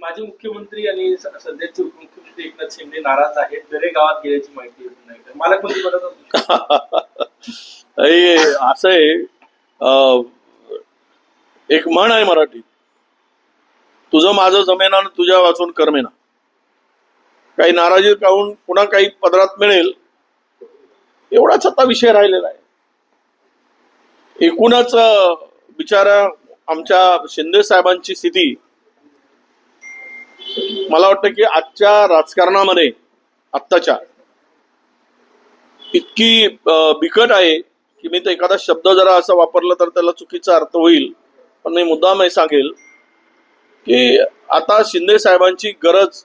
माजी मुख्यमंत्री आणि सध्याचे उपमुख्यमंत्री एकनाथ शिंदे नाराज आहेत. दरे गावात गेल्याची माहिती नाही. मला कोणी बरं असं आहे अं, एक म्हण आहे मराठीत. तुझं माझं जमेना आणि तुझ्या वाचून करमेना. काही नाराजी पाहून पुन्हा काही पदरात मिळेल एवढाच आता विषय राहिलेला आहे. एकूणच बिचारा आमच्या शिंदे साहेबांची स्थिती मला वाटतं की आजच्या राजकारणामध्ये आत्ताच्या इतकी बिकट आहे की मी तर एखादा शब्द जरा असा वापरला तर त्याला चुकीचा अर्थ होईल. पण मी मुद्दाम हे सांगेल की आता शिंदे साहेबांची गरज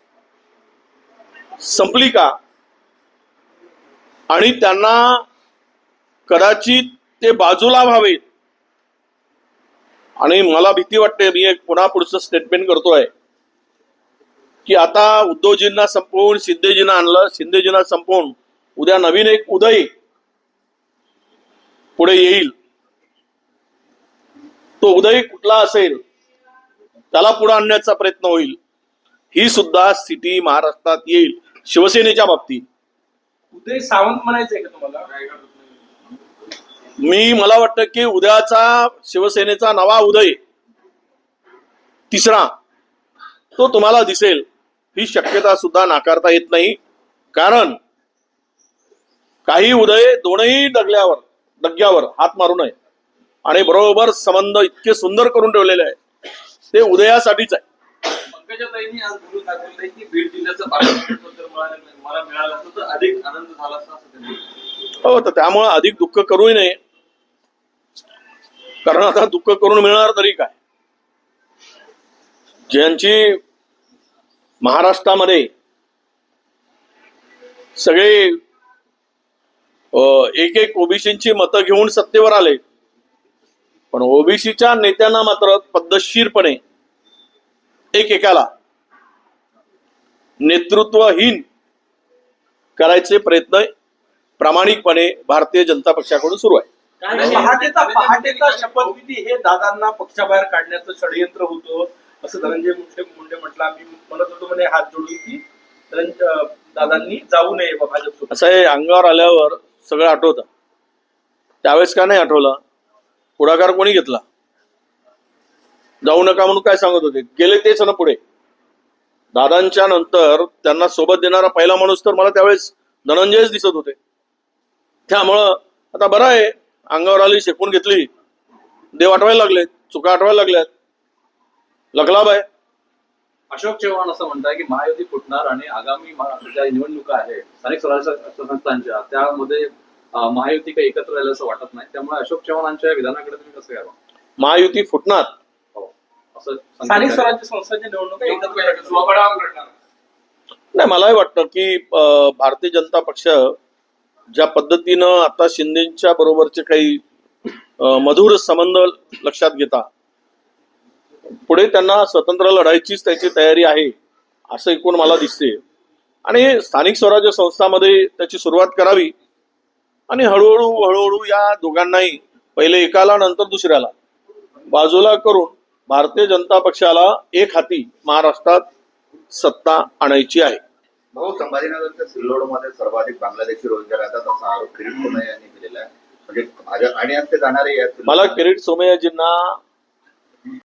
संपली का? आणि त्यांना कदाचित ते बाजूला व्हावेत. आणि मला भीती वाटते मी एक पुन्हा पुढचं स्टेटमेंट करतोय. की आता उद्धवजींना संपवून शिंदेजींना आणलं शिंदेजींना संपवून उद्या नवीन एक उदय पुढे येईल. तो उदय कुठला असेल? त्याला पुढे आणण्याचा प्रयत्न होईल. ही सुद्धा स्थिती महाराष्ट्रात येईल शिवसेनेच्या बाबतीत. उदय सावंत म्हणायचंय का तुम्हाला? मी मला वाटतं की उद्याचा शिवसेनेचा नवा उदय तिसरा तो तुम्हाला दिसेल. ही शक्यता सुद्धा नाकारता येत नाही. कारण काही उदय दोनही डगल्यावर डग्यावर हात मारू नये. आणि बरोबर संबंध इतके सुंदर करून ठेवलेले आहे ते उदयासाठीच आहे. हो तर त्यामुळे अधिक दुःख करूही नये. कारण आता दुःख करून मिळणार तरी काय? ज्यांची महाराष्ट्रामध्ये सगळे एक एक ओबीसीची मतं घेऊन सत्तेवर आले. पण ओबीसीच्या नेत्यांना मात्र पद्धतशीरपणे एकेकाला नेतृत्वहीन करायचे प्रयत्न प्रामाणिकपणे भारतीय जनता पक्षाकडून सुरू आहे. पहाटेचा पहाटेचा शपथविधी हे दादांना पक्षाबाहेर काढण्याचं षडयंत्र होतं. असं धनंजय मुंडे मुंडे म्हटलं आम्ही म्हणत होतो म्हणे हात जोडून की दादांनी जाऊ नये भाजप असं हे अंगावर आल्यावर सगळं आठवतं. त्यावेळेस का नाही आठवलं? पुढाकार कोणी घेतला? जाऊ नका म्हणून काय सांगत होते? गेले तेच ना पुढे. दादांच्या नंतर त्यांना सोबत देणारा पहिला माणूस तर मला त्यावेळेस धनंजयच दिसत होते. त्यामुळं आता बरं आहे. अंगावर आली शेकून घेतली. देव आठवायला लागले चुका आठवायला लागल्यात. लखलाब आहे. अशोक चव्हाण असं म्हणताय की महायुती फुटणार आणि आगामी ज्या निवडणुका आहेत स्थानिक स्वराज्य संस्थांच्या त्यामध्ये महायुती काही एकत्र राहिलं असं वाटत नाही. त्यामुळे अशोक चव्हाणांच्या विधानाकडे तुम्ही कसं घ्यावं महायुती फुटणार. हो. असं. स्थानिक स्वराज्य संस्थांच्या निवडणुका एकत्र. नाही मलाही वाटतं की भारतीय जनता पक्ष ज्या पद्धतीनं आता शिंदेच्या बरोबरचे काही मधुर संबंध लक्षात घेता पुढे त्यांना स्वतंत्र लढायचीच त्याची तयारी आहे असं एकूण मला दिसते आणि स्थानिक स्वराज्य संस्थामध्ये त्याची सुरुवात करावी आणि हळूहळू हळूहळू या दोघांनाही पहिले एकाला नंतर दुसऱ्याला. बाजूला करून भारतीय जनता पक्षाला एक हाती महाराष्ट्रात सत्ता आणायची आहे. भाऊ संभाजीनगरच्या सिल्लोडमध्ये सर्वाधिक बांगलादेशी रोजगार येतात असा आरोप किरीट सोमय्या यांनी केलेला आहे. म्हणजे आणि जाणारे मला किरीट सोमय्याजींना